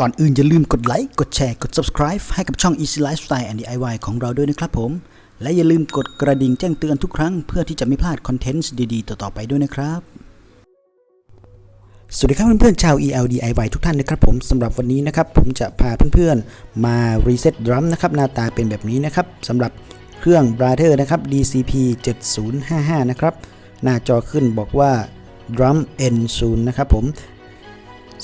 ก่อนอื่นอย่าลืมกดไลค์ กดแชร์ กด subscribe ให้กับช่อง Easy Lifestyle and DIY ของเราด้วยนะครับผม และอย่าลืมกดกระดิ่งแจ้งเตือนทุกครั้ง เพื่อที่จะไม่พลาดคอนเทนต์ดีๆ ต่อๆไปด้วยนะครับ สวัสดีครับเพื่อนๆชาว EL DIY ทุกท่านนะครับผมสำหรับวันนี้นะครับผมจะพาเพื่อนๆ มารีเซ็ตดรัมนะครับหน้าตาเป็นแบบนี้นะครับสำหรับเครื่อง Brother นะครับ DCP 7055 นะครับ หน้าจอขึ้นบอกว่า drum n0 นะครับผม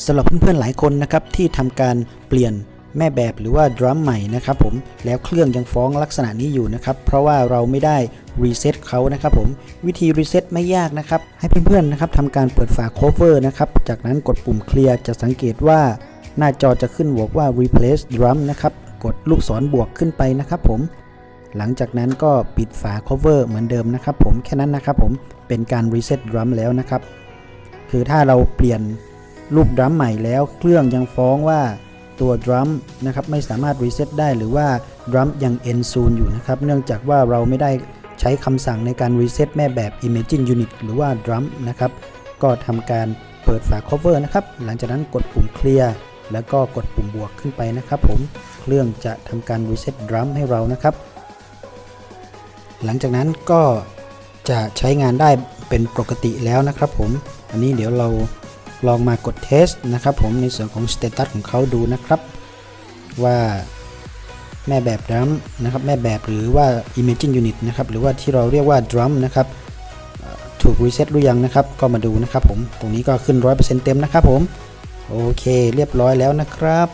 สำหรับเพื่อนๆหลายคนนะครับที่ทำการเปลี่ยนแม่แบบหรือว่าดรัมใหม่นะครับผมแล้วเครื่องยังฟ้องลักษณะนี้อยู่นะครับเพราะว่าเราไม่ได้รีเซ็ตเขานะครับผมวิธีรีเซ็ตไม่ยากนะครับให้เพื่อนๆนะครับทำการเปิดฝา cover นะครับจากนั้นกดปุ่มเคลียร์จะสังเกตว่า หน้าจอจะขึ้นบอกว่า replace drum นะครับกดลูกศรบวกขึ้นไปนะครับผมหลังจากนั้นก็ปิดฝา cover เหมือนเดิมนะครับผมแค่นั้นนะครับผมเป็นการรีเซ็ตดรัมแล้วนะครับคือถ้าเราเปลี่ยน รูปดรัมใหม่แล้ว เครื่องยังฟ้องว่าตัวดรัมนะครับไม่สามารถรีเซ็ตได้หรือว่าดรัมยัง end zone อยู่นะครับเนื่องจากว่าเราไม่ได้ใช้คำสั่งในการรีเซ็ตแม่แบบ Imagine Unit หรือว่าดรัมนะครับก็ทำการเปิดฝา cover นะครับหลังจากนั้นกดปุ่มเคลียร์แล้วก็กดปุ่มบวกขึ้นไปนะครับผมเครื่องจะทำการรีเซ็ตดรัมให้เรานะครับ หลังจากนั้นก็จะใช้งานได้เป็นปกติแล้วนะครับผม อันนี้เดี๋ยวเรา ลองมากดเทสนะครับผมในส่วนของสเตตัสของเขาดูนะครับ ว่าแม่แบบดรัมนะครับแม่แบบหรือว่า Imaging Unit นะครับหรือว่าที่เราเรียกว่าดรัมนะครับถูกรีเซ็ตหรือยังนะครับ ก็มาดูนะครับผมตรงนี้ก็ขึ้น 100%เต็มนะครับผม โอเค เรียบร้อยแล้วนะครับ